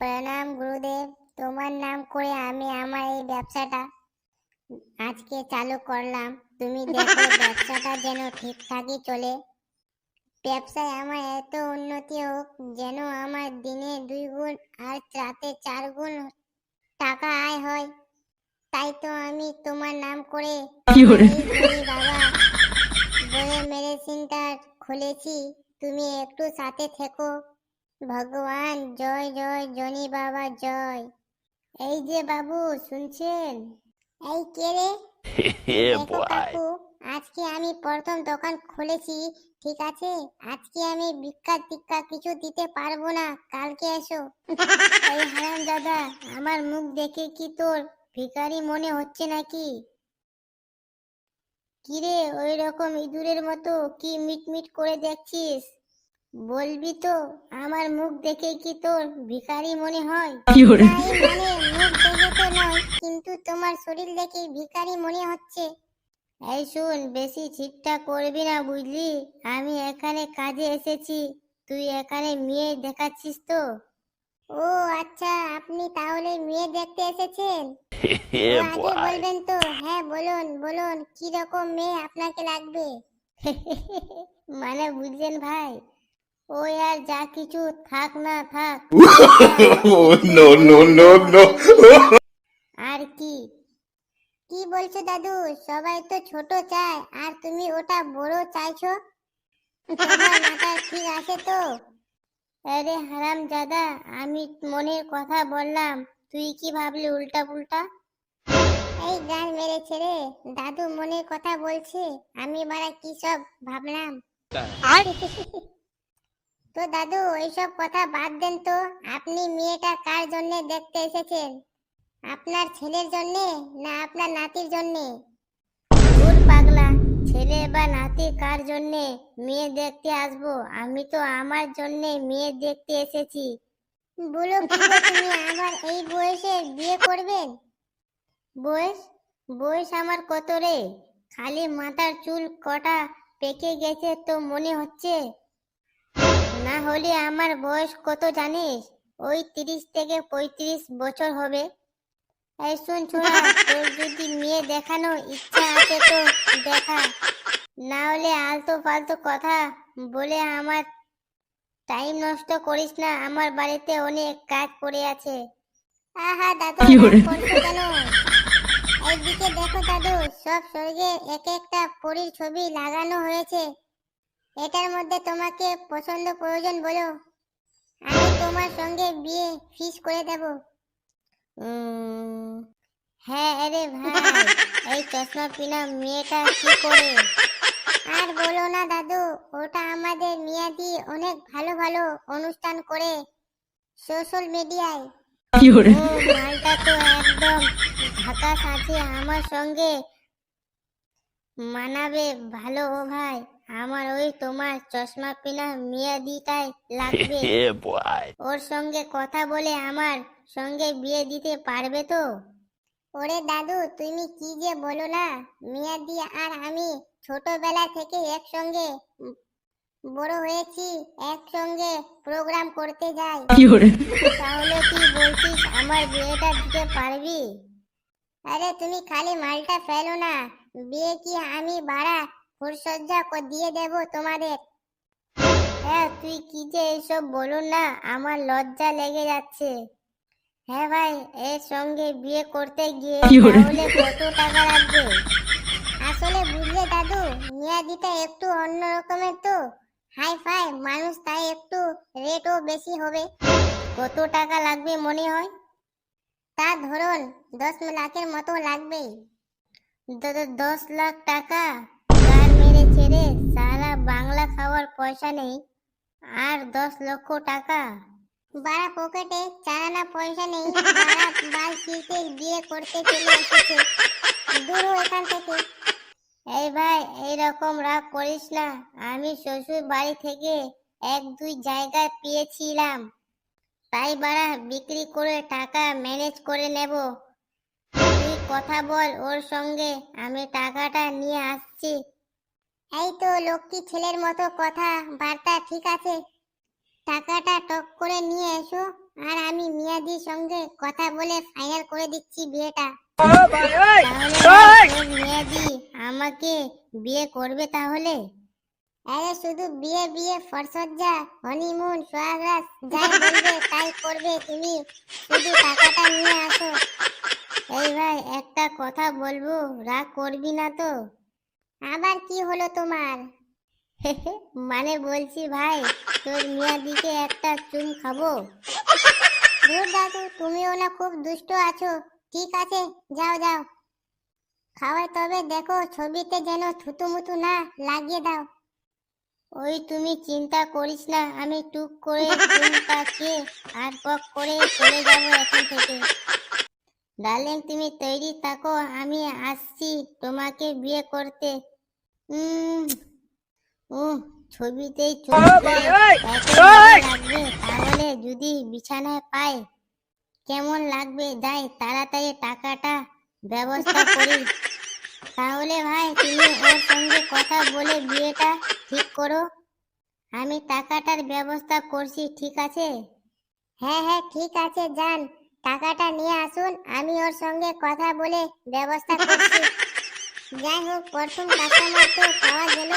প্রণাম গুরুদেব তোমার নাম করে আমি আমার এই ব্যবসাটা আজকে চালু করলাম। তুমি দেখো ব্যবসাটা যেন ঠিকঠাকই চলে। ব্যবসায় আমার এত উন্নতি হোক যেন আমার দিনে দুই গুণ আর রাতে চার গুণ টাকা আয় হয়। তাই তো আমি তোমার নাম করে বাবা বলে মেডিসিনটা খুলেছি। তুমি একটু সাথে থেকো। ভগবান জয় জয় জনি বাবা জয়। এই যে বাবু শুনছেন? এই কে রে. কাকু আজকে আমি প্রথম দোকান খুলেছি ঠিক আছে? আজকে আমি বিখ্যাত টিক্কা কিছু দিতে পারব না কালকে এসো। এই হারাম দাদা আমার মুখ দেখে কি তোর ভিখারি মনে হচ্ছে নাকি? কিরে ওই রকম ইঁদুরের মতো কি মিটমিট করে দেখছিস? বলবি তো আমার মুখ দেখে কি তোর ভিখারি মনে হয়? মানে মুখ দেখে তো নয় কিন্তু তোমার শরীর দেখে ভিখারি মনে হচ্ছে। এই শুন বেশি ছিটটা করবি না বুঝলি? আমি এখানে কাজে এসেছি তুই এখানে মেয়ে দেখাচ্ছিস তো? ও আচ্ছা আপনি তাহলে মেয়ে দেখতে এসেছেন? আগে বলবেন তো হ্যাঁ বলুন বলুন কি রকম মেয়ে আপনাকে লাগবে? মানে বুঝলেন ভাই ওই আর যা কিছু থাক না থাক। No no no no. আর কি? কি বলছো দাদু? সবাই তো ছোট চায় আর তুমি ওটা বড় চাইছো? মাথা ঠিক আছে তো? আরে হারাম দাদা আমি মনের কথা বললাম। তুই কি ভাবলি উল্টা পুল্টা এই গান মেরেছে রে। দাদু মনের কথা বলছে আমি বারা কি সব ভাবলাম? তো দাদু ওইসব কথা বাদ দেন তো। আপনি মেয়েটা কার জন্য দেখতে এসেছেন? আপনার ছেলের জন্য না আপনার নাতির জন্য? ভুল পাগলা। ছেলে বা নাতি কার জন্য মেয়ে দেখতে আসব? আমি তো আমার জন্য মেয়ে দেখতে এসেছি। বলো তুমি আবার এই বয়সে বিয়ে করবেন? বয়স? বয়স আমার কত রে? খালি মাথার চুল কটা পেকে গেছে তো মনে হচ্ছে? না হলে আমার বয়স কত জানিস? ওই তিরিশ থেকে পঁয়ত্রিশ বছর হবে। এই শুন ছোড়া তোর যদি মেয়ে দেখানো ইচ্ছা আছে তো দেখা। না হলে আলতো ফালতু কথা বলে আমার টাইম নষ্ট করিস না আমার বাড়িতে অনেক কাজ পড়ে আছে। আহা দাদু করছ কেন এইদিকে দেখো দাদু সব স্বর্গে এক একটা পরীর ছবি লাগানো হয়েছে। এটার মধ্যে তোমাকে পছন্দ প্রয়োজন বলো। আমি তোমার সঙ্গে বিয়ে ফিস করে দেব। হ্যাঁ আরে ভাই এই চশমা পিনা মেয়েটা কি করে? আর বলো না দাদু ওটা আমাদের মিয়াদি অনেক ভালো ভালো অনুষ্ঠান করে সোশ্যাল মিডিয়ায়। মালটা তো একদম ঢাকাস আছে আমার সঙ্গে মানাবে ভালো ও ভাই। আমার ওই তোমার চশমা পিনা মিয়াদিটাই লাগবে। ওর সঙ্গে কথা বলে আমার সঙ্গে বিয়ে দিতে পারবে তো? ওরে দাদু তুমি কি যে বলো না? মিয়াদি আর আমি ছোটবেলা থেকে একসঙ্গে বড় হয়েছি একসঙ্গে প্রোগ্রাম করতে যাই। তাহলে কি বলছিস আমার বিয়েটা দিতে পারবি? আরে তুমি খালি মালটা ফেলো না। বিয়ে কি আমি বাড়া কো- দিয়ে দেব তোমাদের। হ্যাঁ তুই কি যে এইসব বলুন না আমার লজ্জা লেগে যাচ্ছে। হ্যাঁ ভাই এর সঙ্গে বিয়ে করতে গিয়ে তাহলে কত টাকা লাগবে? আসলে বুঝলে দাদু মিয়াদিটা একটু অন্য রকমের তো। হাই ফাই মানুষ তাই একটু রেটও বেশি হবে। কত টাকা লাগবে মনে হয়? তা ধরুন দশ লাখের মতো লাগবে দশ লাখ টাকা? বাংলা খাওয়ার পয়সা নেই। আর দশ লক্ষ টাকা। বাড়া পকেটে চারানা পয়সা নেই। বাড়া বাল ছিঁড়তে বিয়ে করতে চলে এসেছে। দূর এখান থেকে। এই ভাই এইরকম রাগ করিস না। আমি শ্বশুর বাড়ি থেকে এক দুই জায়গায় পেয়েছিলাম। তাই বাড়া বিক্রি করে টাকা ম্যানেজ করে নেব। তুই কথা বল ওর সঙ্গে। আমি টাকাটা নিয়ে আসছি। এই তো লক্ষ্মী ছেলের মতো কথা বার্তা ঠিক আছে। টাকাটা টক করে নিয়ে এসো আর আমি মিয়াদির সঙ্গে কথা বলে ফাইনাল করে দিচ্ছি বিয়েটা। মিয়াদি আমাকে বিয়ে করবে তাহলে? আরে শুধু বিয়ে বিয়ে ফরসজ্জা হনিমুন সোহাগরাত যাই বলবে তাই করবে তুমি। শুধু টাকাটা নিয়ে আসো। এই ভাই একটা কথা বলব রাগ করবি না তো? আবার কি হলো তোমার? মানে বলছি ভাই তোর মিয়াদিকে একটা চুম খাব? দূর দাদু তুমিও না খুব দুষ্ট আছো। ঠিক আছে যাও যাও। খাওয়াই তবে দেখো ছবিতে যেন থুতু মুতু না লাগিয়ে দাও। ওই তুমি চিন্তা করিস না আমি টুক করে চুমটা খেয়ে আর পক করে চলে যাব এখান থেকে। ডার্লিং তুমি তৈরি থাকো আমি আসছি তোমাকে বিয়ে করতে। উম ছবিতেই লাগবে তাহলে যদি বিছানায় পাই কেমন লাগবে? যাই তাড়াতাড়ি টাকাটা ব্যবস্থা করি। তাহলে ভাই তুমি ওর সঙ্গে কথা বলে বিয়েটা ঠিক করো। আমি টাকাটার ব্যবস্থা করছি ঠিক আছে? হ্যাঁ হ্যাঁ ঠিক আছে যান। টাকাটা নিয়ে আসুন আমি ওর সঙ্গে কথা বলে ব্যবস্থা করছি। যাই হোক প্রথম কাস্টমার তো পাওয়া গেল